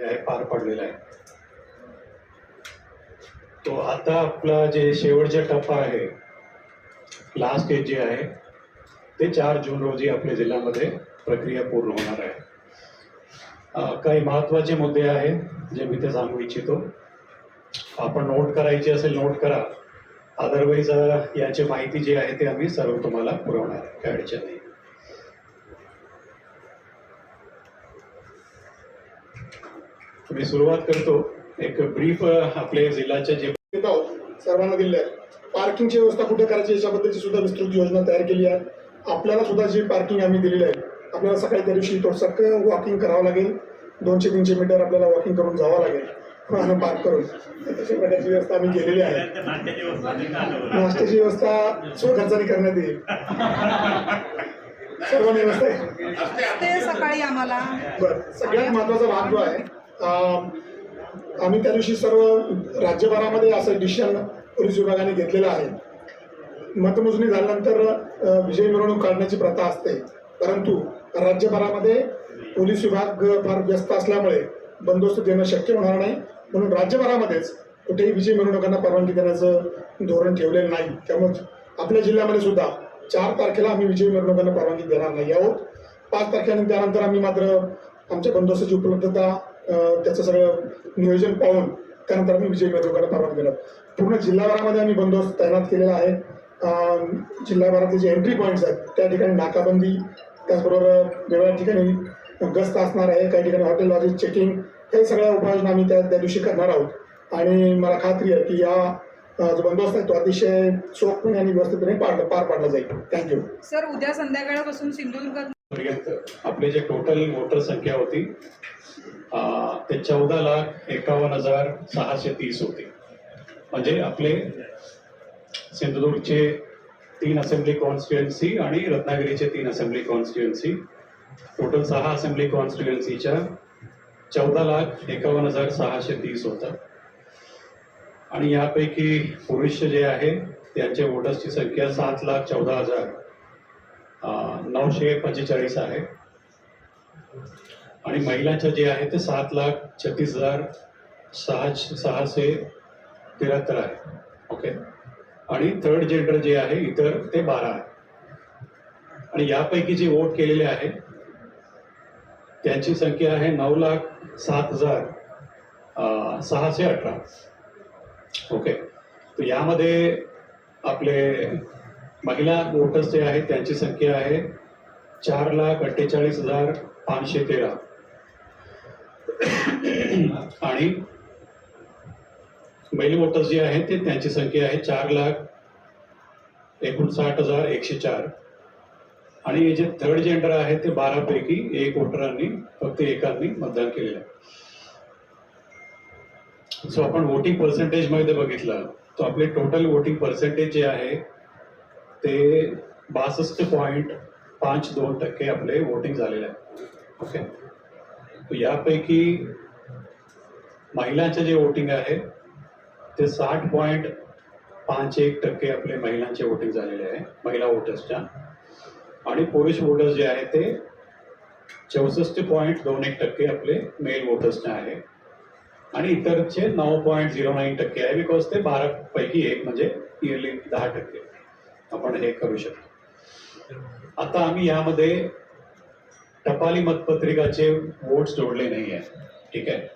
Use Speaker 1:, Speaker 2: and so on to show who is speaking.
Speaker 1: पार पडलेला आहे. तो आता आपला जे शेवटचा टप्पा आहे लास्ट स्टेज जे आहे ते चार जून रोजी आपल्या जिल्ह्यामध्ये प्रक्रिया पूर्ण होणार आहे. काही महत्त्वाचे मुद्दे आहेत जे मी ते सांगू इच्छितो. आपण नोट करायची असेल नोट करा. अदरवाईज याची माहिती जी आहे ते आम्ही सर्व तुम्हाला पुरवणार आहे. अडचण नाही. मी सुरुवात करतो. एक ब्रीफ आपले जिल्ह्याचे जे
Speaker 2: आहोत सर्वांना दिले आहे. पार्किंगची व्यवस्था कुठे करायची याच्याबद्दलची सुद्धा विस्तृत योजना तयार केली आहे. आपल्याला सुद्धा जी पार्किंग आम्ही दिलेली आहे आपल्याला सकाळी त्या दिवशी थोडंसं वॉकिंग करावं लागेल. दोनशे तीनशे मीटर आपल्याला वॉकिंग करून जावं लागेल. वाहनं पार्क करून तशा प्रकारची व्यवस्था आम्ही केलेली आहे. नाश्त्याची व्यवस्था स्वखर्चाने करण्यात येईल. सर्व व्यवस्था आहे
Speaker 3: ते सकाळी आम्हाला.
Speaker 2: बरं सगळ्यात महत्त्वाचा भाग जो आहे आम्ही त्या दिवशी सर्व राज्यभरामध्ये असं डिसिशन पोलीस विभागाने घेतलेलं आहे. मतमोजणी झाल्यानंतर विजय मिरवणूक काढण्याची प्रथा असते. परंतु राज्यभरामध्ये पोलीस विभाग फार व्यस्त असल्यामुळे बंदोबस्त देणं शक्य होणार नाही. म्हणून राज्यभरामध्येच कुठेही विजय मिरवणुकांना परवानगी देण्याचं धोरण ठेवलेलं नाही. त्यामुळे आपल्या जिल्ह्यामध्ये सुद्धा चार तारखेला आम्ही विजय मिरवणुकांना परवानगी देणार नाही आहोत. पाच तारखेनंतर त्यानंतर आम्ही मात्र आमच्या बंदोबस्ताची उपलब्धता त्याचं सगळं नियोजन पाहून त्यानंतर आम्ही विजय मिरवणुकांना परवानगी देणार पूर्ण जिल्हाभरामध्ये आम्ही बंदोबस्त तैनात केलेला आहे. जिल्हाभरातले जे एंट्री पॉईंट्स आहेत त्या ठिकाणी नाकाबंदी त्याचबरोबर वेगवेगळ्या ठिकाणी गस्त असणार आहे काही ठिकाणी हॉटेल लॉजेस चेकिंग हे सगळ्या उपाययोजना आम्ही त्या त्या दिवशी करणार आहोत. आणि मला खात्री आहे की या जो बंदोबस्त आहे तो अतिशय चोखपणे आणि व्यवस्थितपणे पार पार पाडला जाईल. थँक्यू
Speaker 3: सर उद्या संध्याकाळपासून सिंधुदुर्गात
Speaker 1: आपली जे टोटल वोटर संख्या होती ते चौदा लाख एकावन्न हजार सहाशे तीस होती. म्हणजे आपले सिंधुदुर्गचे तीन असेंब्ली कॉन्स्टिट्युएन्सी आणि रत्नागिरीचे तीन असेंब्ली कॉन्स्टिट्युएन्सी टोटल सहा असेंब्ली कॉन्स्टिट्युएन्सीच्या चौदा लाख एकावन्न हजार सहाशे तीस होतं. आणि यापैकी पुरुष जे आहे त्यांच्या वोटर्सची संख्या सात लाख चौदा हजार. नऊशे पंचेचाळीस आहे. आणि महिलांचं जे आहे ते सात लाख छत्तीस हजार सहाशे सहाशे त्र्याहत्तर आहे. ओके आणि थर्ड जेंडर जे आहे इतर ते बारा आहे. आणि यापैकी जे वोट केलेले आहे त्यांची संख्या आहे नऊ लाख सात हजार सहाशे अठरा. ओके तर यामध्ये आपले महिला वोटर्स जे आहेत त्यांची संख्या आहे चार लाख अठ्ठेचाळीस हजार पाचशे तेरा. आणि महिला वोटर्स जे आहेत ते त्यांची संख्या आहे चार लाख एकोणसाठ हजार एकशे चार. आणि हे जे थर्ड जेंडर आहे ते बारापैकी एक वोटरांनी फक्त एकांनी मतदान केलेलं आहे. सो आपण वोटिंग पर्सेंटेजमध्ये बघितलं तर आपले टोटल वोटिंग पर्सेंटेज जे आहे ते बासष्ट पॉईंट पाच दोन टक्के आपले वोटिंग झालेले आहे ओके यापैकी महिलांचे जे वोटिंग आहे ते साठ पॉईंट पाच एक टक्के आपले महिलांचे वोटिंग झालेले आहे महिला वोटर्सच्या आणि पुरुष वोटर्स जे आहे ते चौसष्ट पॉईंट दोन एक टक्के आपले मेल वोटर्सचे आहे. आणि इतरचे नऊ पॉईंट झिरो नाईन टक्के आहे बिकॉज ते बारा पैकी एक म्हणजे इयरली दहा टक्के. आपण हे करू शकतो. आता आम्ही यामध्ये टपाली मतपत्रिकाचे वोट्स जोडले नाही आहे ठीक आहे?